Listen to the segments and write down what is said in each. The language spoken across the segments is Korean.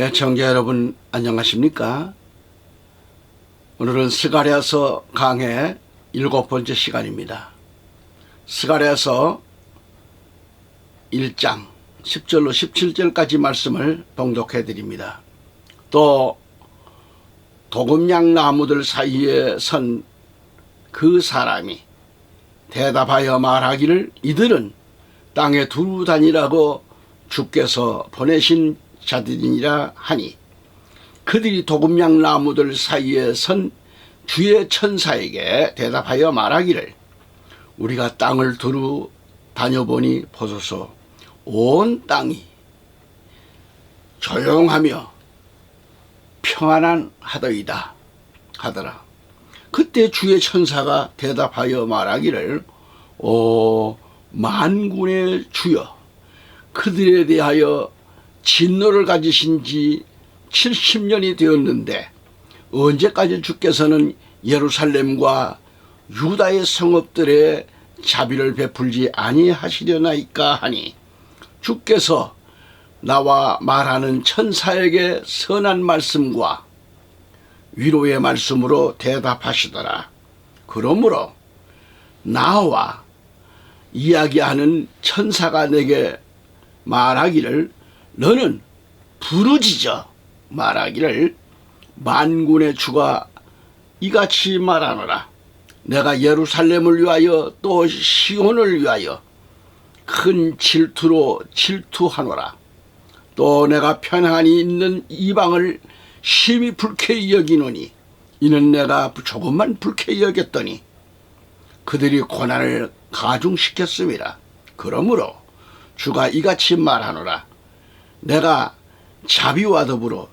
애청자 여러분 안녕하십니까? 오늘은 스가랴서 강의 일곱 번째 시간입니다. 스가랴서 1장 10절로 17절까지 말씀을 봉독해 드립니다. 또 도금양 나무들 사이에 선 그 사람이 대답하여 말하기를 이들은 땅에 두루 다니라고 주께서 보내신 자들이니라 하니 그들이 도금양 나무들 사이에 선 주의 천사에게 대답하여 말하기를 우리가 땅을 두루 다녀보니 보소서 온 땅이 조용하며 평안한 하더이다 하더라. 그때 주의 천사가 대답하여 말하기를 오 만군의 주여 그들에 대하여 진노를 가지신 지 70년이 되었는데 언제까지 주께서는 예루살렘과 유다의 성읍들에 자비를 베풀지 아니하시려나이까 하니 주께서 나와 말하는 천사에게 선한 말씀과 위로의 말씀으로 대답하시더라. 그러므로 나와 이야기하는 천사가 내게 말하기를 너는 부르짖어 말하기를 만군의 주가 이같이 말하노라. 내가 예루살렘을 위하여 또 시온을 위하여 큰 질투로 질투하노라. 또 내가 편안히 있는 이방을 심히 불쾌히 여기노니 이는 내가 조금만 불쾌히 여겼더니 그들이 고난을 가중시켰습니다. 그러므로 주가 이같이 말하노라. 내가 자비와 더불어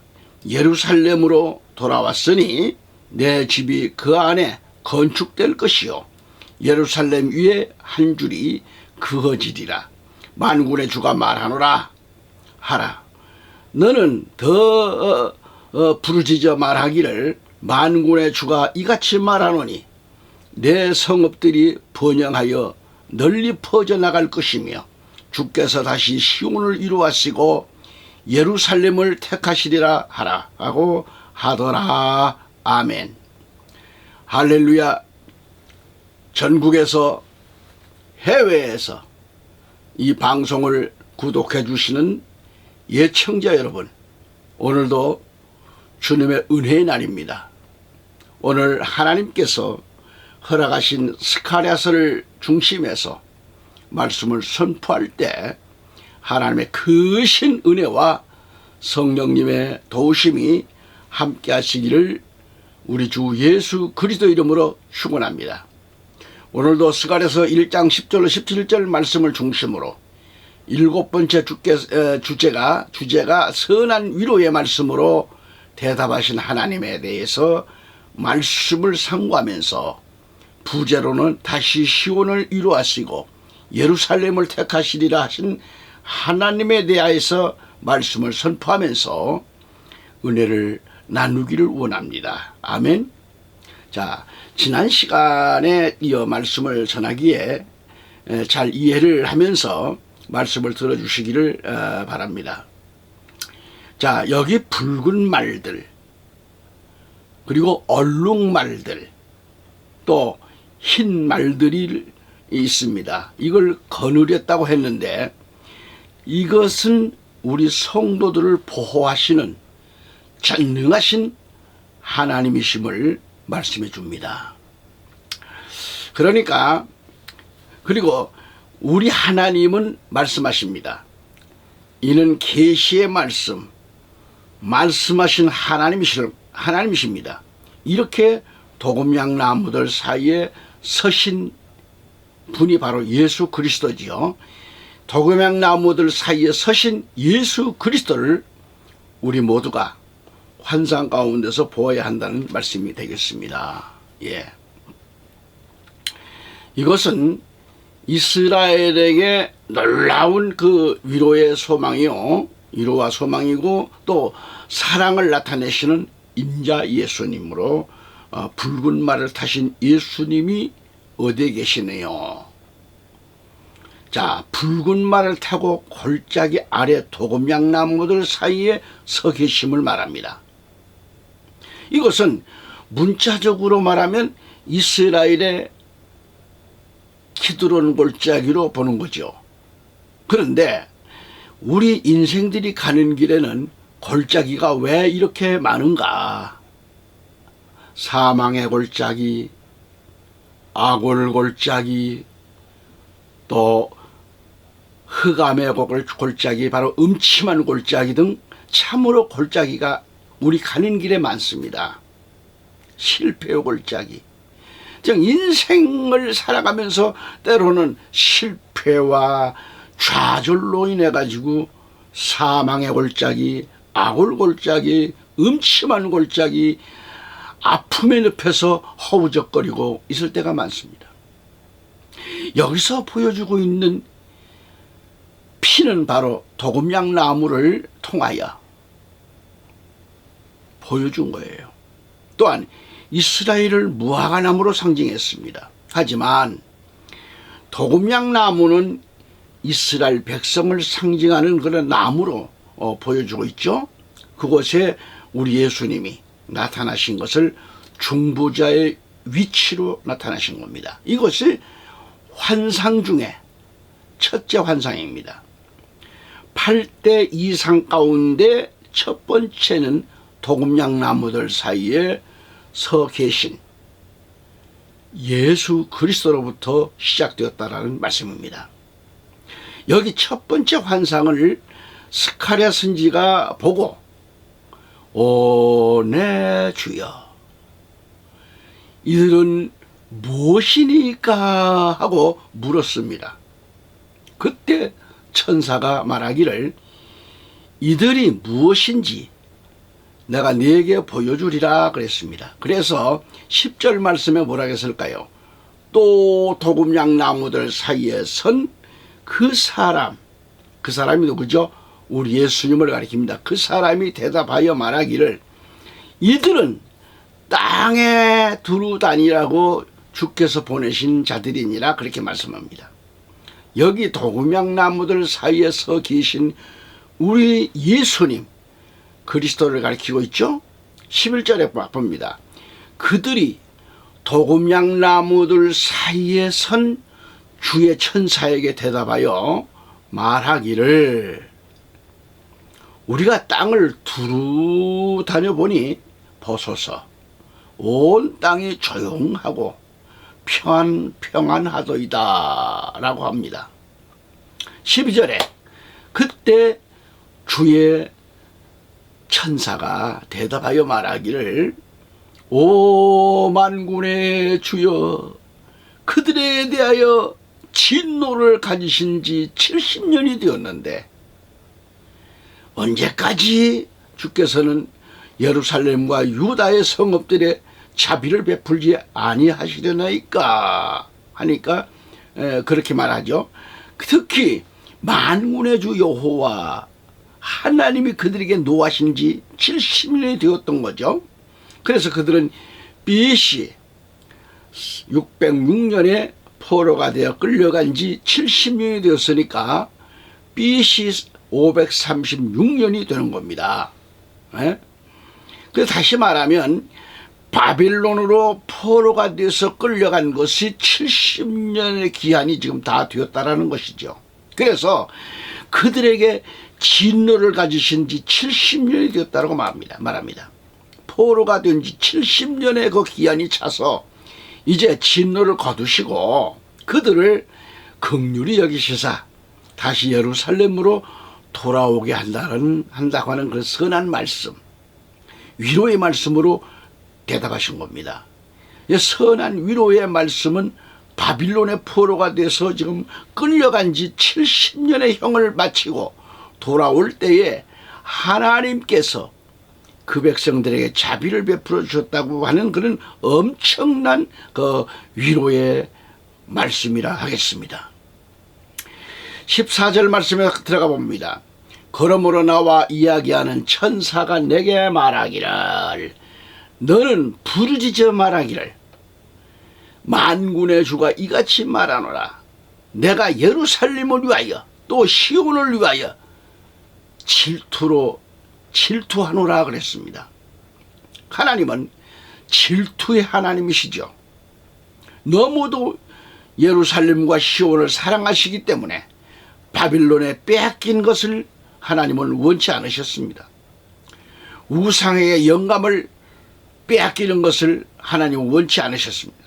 예루살렘으로 돌아왔으니 내 집이 그 안에 건축될 것이요. 예루살렘 위에 한 줄이 그어지리라. 만군의 주가 말하노라. 하라. 너는 더 어, 어, 부르짖어 말하기를 만군의 주가 이같이 말하노니 내 성읍들이 번영하여 널리 퍼져나갈 것이며 주께서 다시 시온을 이루하시고 예루살렘을 택하시리라 하라 하고 하더라. 아멘. 할렐루야. 전국에서 해외에서 이 방송을 구독해 주시는 예청자 여러분 오늘도 주님의 은혜의 날입니다. 오늘 하나님께서 허락하신 스카랴서를 중심해서 말씀을 선포할 때 하나님의 크신 은혜와 성령님의 도우심이 함께 하시기를 우리 주 예수 그리스도 이름으로 축원합니다. 오늘도 스가랴서 1장 10절로 17절 말씀을 중심으로 일곱 번째 주제가 주제가 선한 위로의 말씀으로 대답하신 하나님에 대해서 말씀을 상고하면서 부제로는 다시 시온을 이루하시고 예루살렘을 택하시리라 하신 하나님에 대하여서 말씀을 선포하면서 은혜를 나누기를 원합니다. 아멘. 자, 지난 시간에 이어 말씀을 전하기에 잘 이해를 하면서 말씀을 들어주시기를 어, 바랍니다. 자, 여기 붉은 말들, 그리고 얼룩 말들, 또 흰 말들이 있습니다. 이걸 거느렸다고 했는데 이것은 우리 성도들을 보호하시는 전능하신 하나님이심을 말씀해 줍니다. 그러니까 그리고 우리 하나님은 말씀하십니다. 이는 계시의 말씀, 말씀하신 하나님이실 하나님이십니다. 이렇게 도금양 나무들 사이에 서신 분이 바로 예수 그리스도지요. 도금양 나무들 사이에 서신 예수 그리스도를 우리 모두가 환상 가운데서 보아야 한다는 말씀이 되겠습니다. 예. 이것은 이스라엘에게 놀라운 그 위로의 소망이요. 위로와 소망이고 또 사랑을 나타내시는 인자 예수님으로 어, 붉은 말을 타신 예수님이 어디에 계시네요. 자, 붉은 말을 타고 골짜기 아래 도금양 나무들 사이에 서 계심을 말합니다. 이것은 문자적으로 말하면 이스라엘의 키드론 골짜기로 보는 거죠. 그런데 우리 인생들이 가는 길에는 골짜기가 왜 이렇게 많은가? 사망의 골짜기, 악월 골짜기, 또 흑암의 골- 골짜기, 바로 음침한 골짜기 등 참으로 골짜기가 우리 가는 길에 많습니다. 실패의 골짜기. 즉 인생을 살아가면서 때로는 실패와 좌절로 인해 가지고 사망의 골짜기, 악을 골짜기, 음침한 골짜기, 아픔의 늪에서 허우적거리고 있을 때가 많습니다. 여기서 보여주고 있는 피는 바로 도금양 나무를 통하여 보여준 거예요. 또한 이스라엘을 무화과 나무로 상징했습니다. 하지만 도금양 나무는 이스라엘 백성을 상징하는 그런 나무로 어, 보여주고 있죠. 그곳에 우리 예수님이 나타나신 것을 중보자의 위치로 나타나신 겁니다. 이것이 환상 중에 첫째 환상입니다. 8대 이상 가운데 첫 번째는 도금양 나무들 사이에 서 계신 예수 그리스도로부터 시작되었다라는 말씀입니다. 여기 첫 번째 환상을 스카랴 선지가 보고 오내 주여 이들은 무엇이니까 하고 물었습니다. 그때 천사가 말하기를 이들이 무엇인지 내가 네게 보여주리라 그랬습니다. 그래서 10절 말씀에 뭐라 했을까요? 또 도금양 나무들 사이에 선 그 사람, 그 사람이 누구죠? 우리 예수님을 가리킵니다. 그 사람이 대답하여 말하기를 이들은 땅에 두루 다니라고 주께서 보내신 자들이니라 그렇게 말씀합니다. 여기 도금양 나무들 사이에 서 계신 우리 예수님 그리스도를 가리키고 있죠. 11절에 봅니다. 그들이 도금양 나무들 사이에 선 주의 천사에게 대답하여 말하기를 우리가 땅을 두루 다녀보니 보소서 온 땅이 조용하고 평안 평안하도이다 라고 합니다. 12절에 그때 주의 천사가 대답하여 말하기를 오 만군의 주여 그들에 대하여 진노를 가지신 지 70년이 되었는데 언제까지 주께서는 예루살렘과 유다의 성읍들에 자비를 베풀지 아니하시려나이까 하니까 에, 그렇게 말하죠. 특히 만군의 주 여호와 하나님이 그들에게 노하신 지 70년이 되었던 거죠. 그래서 그들은 BC 606년에 포로가 되어 끌려간 지 70년이 되었으니까 BC 536년이 되는 겁니다. 예? 그래서 다시 말하면 바빌론으로 포로가 돼서 끌려간 것이 70년의 기한이 지금 다 되었다라는 것이죠. 그래서 그들에게 진노를 가지신 지 70년이 되었다고 말합니다. 말합니다. 포로가 된 지 70년의 그 기한이 차서 이제 진노를 거두시고 그들을 극률이 여기시사 다시 예루살렘으로 돌아오게 한다는 한다고 하는 그 선한 말씀 위로의 말씀으로 대답하신 겁니다. 이 선한 위로의 말씀은 바빌론의 포로가 돼서 지금 끌려간 지 70년의 형을 마치고 돌아올 때에 하나님께서 그 백성들에게 자비를 베풀어 주셨다고 하는 그런 엄청난 그 위로의 말씀이라 하겠습니다. 14절 말씀에 들어가 봅니다. 그러므로 나와 이야기하는 천사가 내게 말하기를 너는 부르짖어 말하기를 만군의 주가 이같이 말하노라 내가 예루살렘을 위하여 또 시온을 위하여 질투로 질투하노라 그랬습니다. 하나님은 질투의 하나님이시죠. 너무도 예루살렘과 시온을 사랑하시기 때문에 바빌론에 빼앗긴 것을 하나님은 원치 않으셨습니다. 우상의 영감을 빼앗기는 것을 하나님은 원치 않으셨습니다.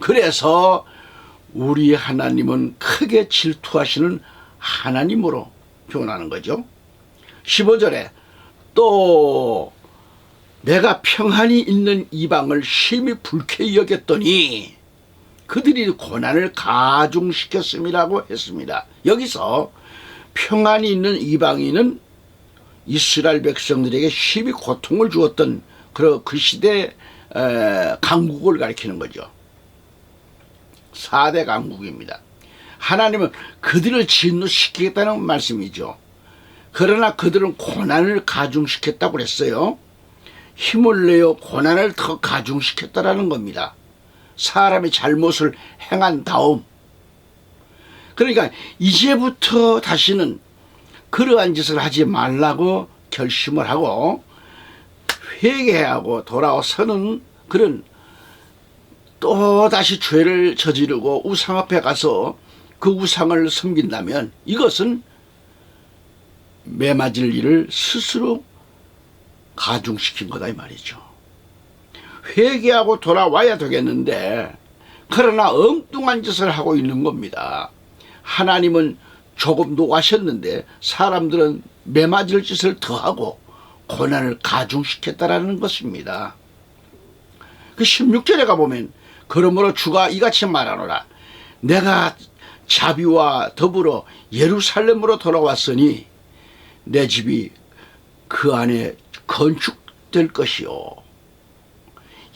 그래서 우리 하나님은 크게 질투하시는 하나님으로 표현하는 거죠. 15절에 또 내가 평안히 있는 이방을 심히 불쾌히 여겼더니 그들이 고난을 가중시켰음이라고 했습니다. 여기서 평안히 있는 이방인은 이스라엘 백성들에게 심히 고통을 주었던 그, 그 시대 에, 강국을 가리키는 거죠. 4대 강국입니다. 하나님은 그들을 진노시키겠다는 말씀이죠. 그러나 그들은 고난을 가중시켰다고 그랬어요. 힘을 내어 고난을 더 가중시켰다라는 겁니다. 사람의 잘못을 행한 다음. 그러니까 이제부터 다시는 그러한 짓을 하지 말라고 결심을 하고 회개하고 돌아서는 그런 또 다시 죄를 저지르고 우상 앞에 가서 그 우상을 섬긴다면 이것은 매맞을 일을 스스로 가중시킨 거다 이 말이죠. 회개하고 돌아와야 되겠는데 그러나 엉뚱한 짓을 하고 있는 겁니다. 하나님은 조금 노하셨는데 사람들은 매맞을 짓을 더하고 고난을 가중시켰다라는 것입니다. 그 16절에 가보면 그러므로 주가 이같이 말하노라 내가 자비와 더불어 예루살렘으로 돌아왔으니 내 집이 그 안에 건축될 것이요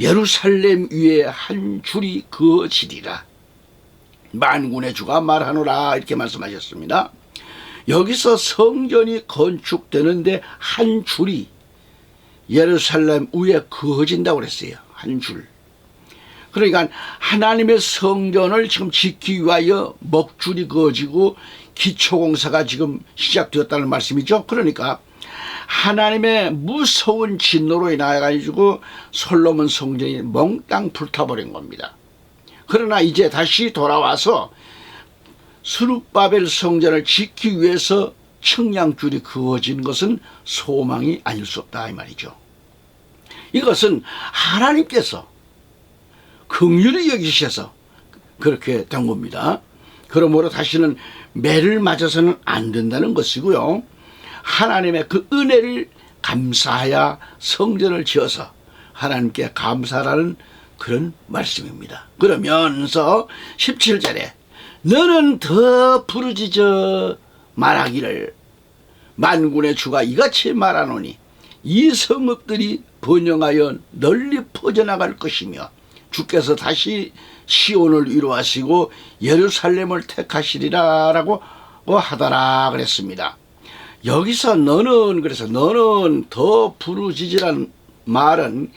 예루살렘 위에 한 줄이 그어지리라 만군의 주가 말하노라 이렇게 말씀하셨습니다. 여기서 성전이 건축되는데 한 줄이 예루살렘 위에 그어진다고 그랬어요. 한 줄. 그러니까 하나님의 성전을 지금 짓기 위하여 먹줄이 그어지고 기초공사가 지금 시작되었다는 말씀이죠. 그러니까 하나님의 무서운 진노로 인하여 가지고 솔로몬 성전이 몽땅 불타버린 겁니다. 그러나 이제 다시 돌아와서 수룹바벨 성전을 짓기 위해서 청량줄이 그어진 것은 소망이 아닐 수 없다 이 말이죠. 이것은 하나님께서 긍휼히 여기셔서 그렇게 된 겁니다. 그러므로 다시는 매를 맞아서는 안 된다는 것이고요. 하나님의 그 은혜를 감사하여 성전을 지어서 하나님께 감사라는 그런 말씀입니다. 그러면서 17절에 너는 더 부르짖어 말하기를 만군의 주가 이같이 말하노니 이 성읍들이 번영하여 널리 퍼져나갈 것이며 주께서 다시 시온을 위로하시고 예루살렘을 택하시리라라고 하더라 그랬습니다. 여기서 너는 그래서 너는 더 부르짖으란 말은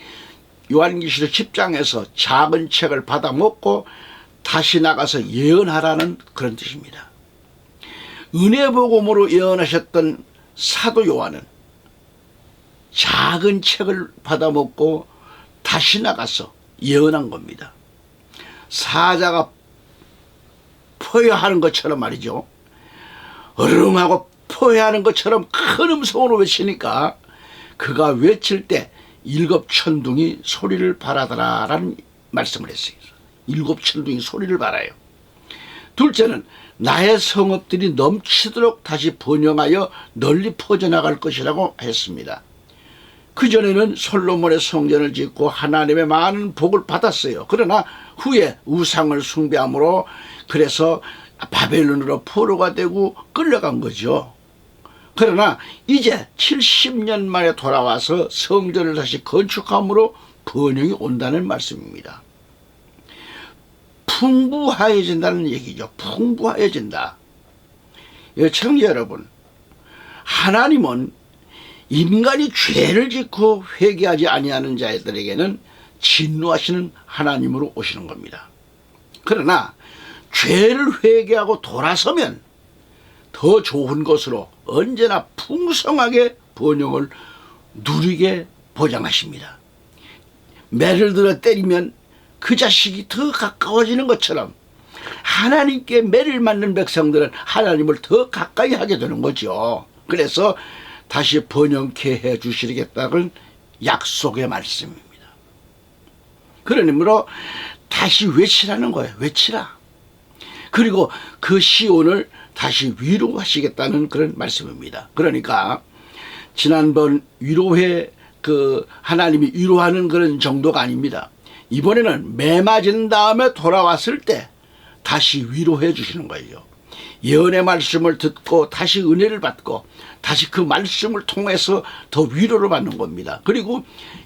요한기시록 10장에서 작은 책을 받아 먹고 다시 나가서 예언하라는 그런 뜻입니다. 은혜 복음으로 예언하셨던 사도 요한은 작은 책을 받아 먹고 다시 나가서 예언한 겁니다. 사자가 포효하는 것처럼 말이죠. 어릉하고 포효하는 것처럼 큰 음성으로 외치니까 그가 외칠 때 일곱 천둥이 소리를 바라더라라는 말씀을 했어요. 일곱 천둥이 소리를 바라요. 둘째는 나의 성읍들이 넘치도록 다시 번영하여 널리 퍼져나갈 것이라고 했습니다. 그전에는 솔로몬의 성전을 짓고 하나님의 많은 복을 받았어요. 그러나 후에 우상을 숭배함으로 그래서 바벨론으로 포로가 되고 끌려간 거죠. 그러나 이제 70년 만에 돌아와서 성전을 다시 건축함으로 번영이 온다는 말씀입니다. 풍부하여진다는 얘기죠. 풍부하여진다. 청자 여러분, 하나님은 인간이 죄를 짓고 회개하지 아니하는 자들에게는 진노하시는 하나님으로 오시는 겁니다. 그러나 죄를 회개하고 돌아서면 더 좋은 것으로 언제나 풍성하게 번영을 누리게 보장하십니다. 매를 들어 때리면 그 자식이 더 가까워지는 것처럼 하나님께 매를 맞는 백성들은 하나님을 더 가까이 하게 되는 거죠. 그래서 다시 번영케 해 주시겠다는 약속의 말씀입니다. 그러므로 다시 외치라는 거예요. 외치라. 그리고 그 시온을 다시 위로하시겠다는 그런 말씀입니다. 그러니까 지난번 위로회 그 하나님이 위로하는 그런 정도가 아닙니다. 이번에는 매 맞은 다음에 돌아왔을 때 다시 위로해 주시는 거예요. 예언의 말씀을 듣고 다시 은혜를 받고 다시 그 말씀을 통해서 더 위로를 받는 겁니다. 그리고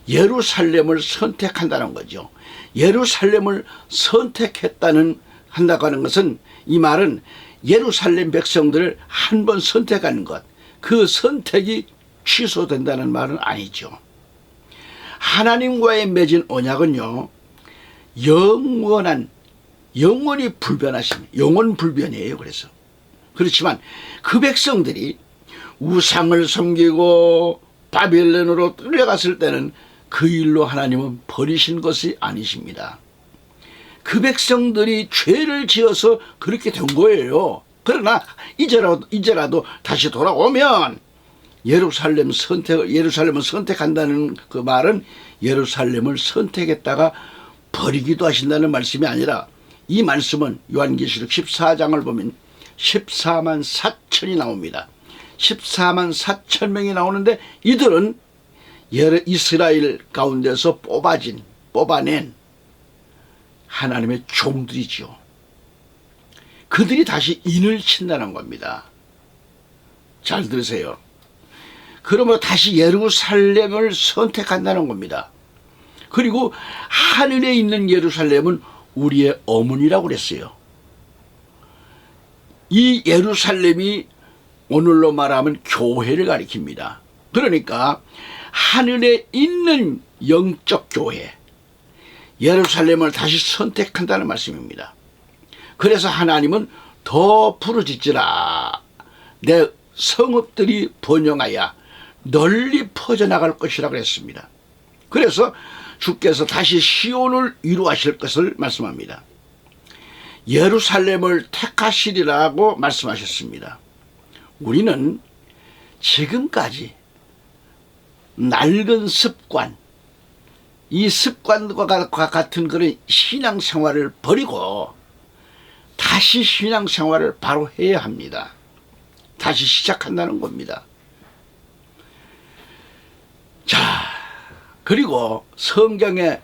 예루살렘을 선택한다는 거죠. 예루살렘을 선택했다는 한다고 하는 것은 이 말은 예루살렘 백성들을 한 번 선택하는 것, 그 선택이 취소된다는 말은 아니죠. 하나님과의 맺은 언약은요, 영원한, 영원히 불변하신, 영원 불변이에요, 그래서. 그렇지만 그 백성들이 우상을 섬기고 바벨론으로 끌려갔을 때는 그 일로 하나님은 버리신 것이 아니십니다. 그 백성들이 죄를 지어서 그렇게 된 거예요. 그러나 이제라도 이제라도 다시 돌아오면 예루살렘 선택 예루살렘을 선택한다는 그 말은 예루살렘을 선택했다가 버리기도 하신다는 말씀이 아니라 이 말씀은 요한계시록 14장을 보면 14만 4천이 나옵니다. 14만 4천 명이 나오는데 이들은 이스라엘 가운데서 뽑아진 뽑아낸 하나님의 종들이죠. 그들이 다시 인을 친다는 겁니다. 잘 들으세요. 그러므로 다시 예루살렘을 선택한다는 겁니다. 그리고 하늘에 있는 예루살렘은 우리의 어머니라고 그랬어요. 이 예루살렘이 오늘로 말하면 교회를 가리킵니다. 그러니까 하늘에 있는 영적 교회, 예루살렘을 다시 선택한다는 말씀입니다. 그래서 하나님은 더 부르짖지라 내 성읍들이 번영하여 널리 퍼져나갈 것이라고 했습니다. 그래서 주께서 다시 시온을 이루하실 것을 말씀합니다. 예루살렘을 택하시리라고 말씀하셨습니다. 우리는 지금까지 낡은 습관, 이 습관과 같은 그런 신앙생활을 버리고 다시 신앙생활을 바로 해야 합니다. 다시 시작한다는 겁니다. 자, 그리고 성경의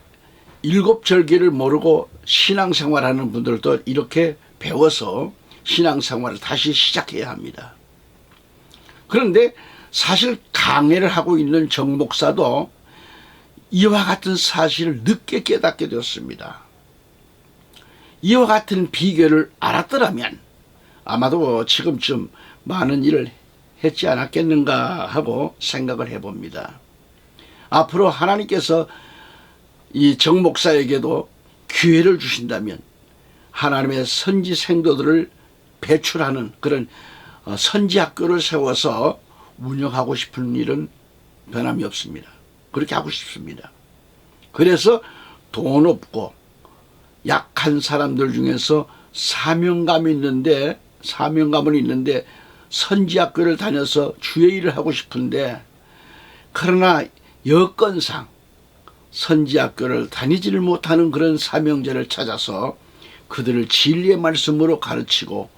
일곱 절기를 모르고 신앙생활 하는 분들도 이렇게 배워서 신앙생활을 다시 시작해야 합니다. 그런데 사실 강해를 하고 있는 정 목사도 이와 같은 사실을 늦게 깨닫게 되었습니다. 이와 같은 비결을 알았더라면 아마도 지금쯤 많은 일을 했지 않았겠는가 하고 생각을 해봅니다. 앞으로 하나님께서 이 정 목사에게도 기회를 주신다면 하나님의 선지 생도들을 배출하는 그런 어, 선지 학교를 세워서 운영하고 싶은 일은 변함이 없습니다. 그렇게 하고 싶습니다. 그래서 돈 없고 약한 사람들 중에서 사명감이 있는데 사명감은 있는데 선지학교를 다녀서 주의 일을 하고 싶은데 그러나 여건상 선지학교를 다니지를 못하는 그런 사명자를 찾아서 그들을 진리의 말씀으로 가르치고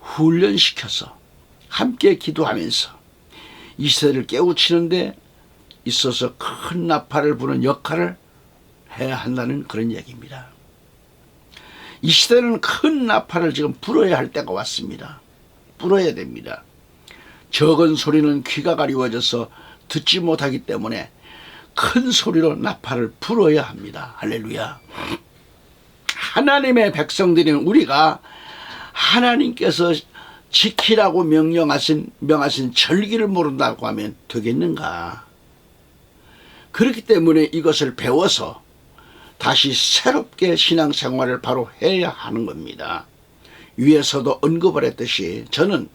훈련시켜서 함께 기도하면서 이 세대를 깨우치는데 있어서 큰 나팔을 부는 역할을 해야 한다는 그런 얘기입니다. 이 시대는 큰 나팔을 지금 불어야 할 때가 왔습니다. 불어야 됩니다. 적은 소리는 귀가 가리워져서 듣지 못하기 때문에 큰 소리로 나팔을 불어야 합니다. 할렐루야. 하나님의 백성들인 우리가 하나님께서 지키라고 명령하신 명하신 절기를 모른다고 하면 되겠는가? 그렇기 때문에 이것을 배워서 다시 새롭게 신앙생활을 바로 해야 하는 겁니다. 위에서도 언급을 했듯이 저는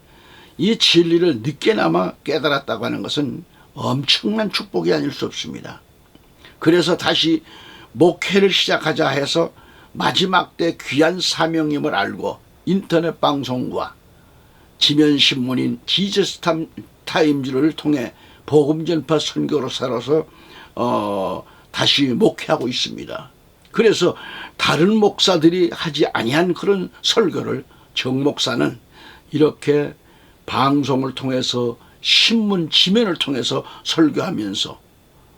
이 진리를 늦게나마 깨달았다고 하는 것은 엄청난 축복이 아닐 수 없습니다. 그래서 다시 목회를 시작하자 해서 마지막 때 귀한 사명임을 알고 인터넷 방송과 지면 신문인 지저스 타임즈를 통해 복음 전파 선교로 살아서 어 다시 목회하고 있습니다. 그래서 다른 목사들이 하지 아니한 그런 설교를 정 목사는 이렇게 방송을 통해서 신문 지면을 통해서 설교하면서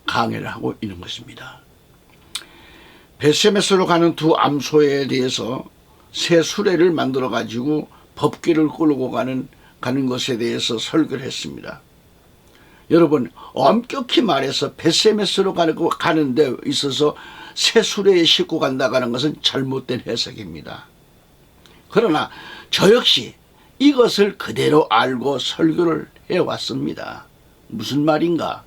강의를 하고 있는 것입니다. 베세메스로 가는 두 암소에 대해서 새 수레를 만들어 가지고 법궤를 끌고 가는 가는 것에 대해서 설교를 했습니다. 여러분 엄격히 말해서 베세메스로 가는 데 있어서 새 수레에 싣고 간다가는 것은 잘못된 해석입니다. 그러나 저 역시 이것을 그대로 알고 설교를 해왔습니다. 무슨 말인가?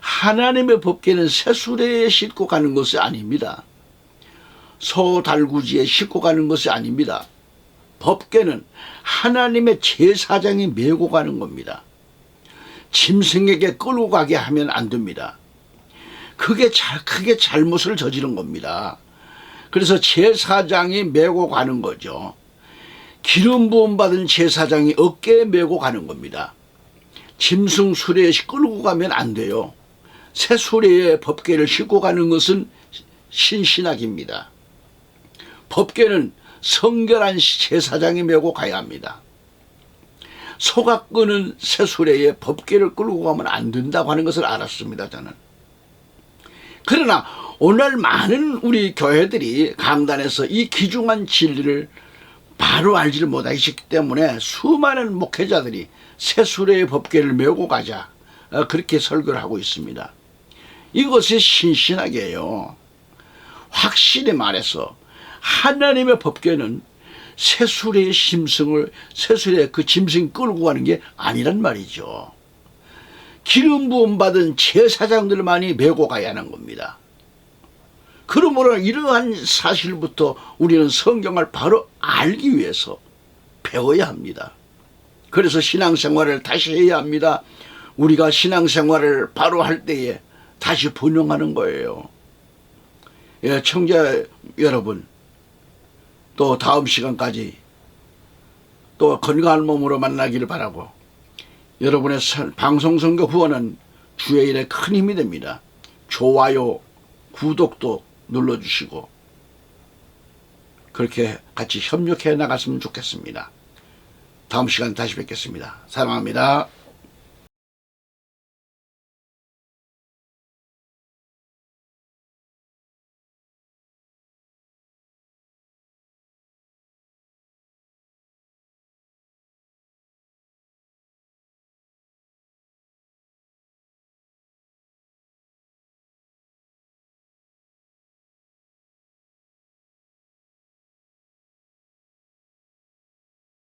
하나님의 법계는 새 수레에 싣고 가는 것이 아닙니다. 소달구지에 싣고 가는 것이 아닙니다. 법계는 하나님의 제사장이 메고 가는 겁니다. 짐승에게 끌고 가게 하면 안 됩니다. 그게 잘, 크게 잘못을 저지른 겁니다. 그래서 제사장이 메고 가는 거죠. 기름 부음 받은 제사장이 어깨에 메고 가는 겁니다. 짐승 수레에 끌고 가면 안 돼요. 새 수레에 법궤를 싣고 가는 것은 신신학입니다. 법궤는 성결한 제사장이 메고 가야 합니다. 소가 끄는 새 수레에 법궤를 끌고 가면 안 된다고 하는 것을 알았습니다. 저는. 그러나 오늘 많은 우리 교회들이 강단에서 이 귀중한 진리를 바로 알지를 못하기 때문에 수많은 목회자들이 새 수레의 법궤를 메고 가자 어, 그렇게 설교를 하고 있습니다. 이것이 신신하게요. 확실히 말해서 하나님의 법궤는 새 수레의 심승을 새 수레의 그 짐승 끌고 가는 게 아니란 말이죠. 기름 부음 받은 제사장들만이 메고 가야 하는 겁니다. 그러므로 이러한 사실부터 우리는 성경을 바로 알기 위해서 배워야 합니다. 그래서 신앙생활을 다시 해야 합니다. 우리가 신앙생활을 바로 할 때에 다시 분용하는 거예요. 예, 청자 여러분, 또 다음 시간까지 또 건강한 몸으로 만나기를 바라고 여러분의 방송 선교 후원은 주의 일에 큰 힘이 됩니다. 좋아요, 구독도 눌러주시고 그렇게 같이 협력해 나갔으면 좋겠습니다. 다음 시간 다시 뵙겠습니다. 사랑합니다.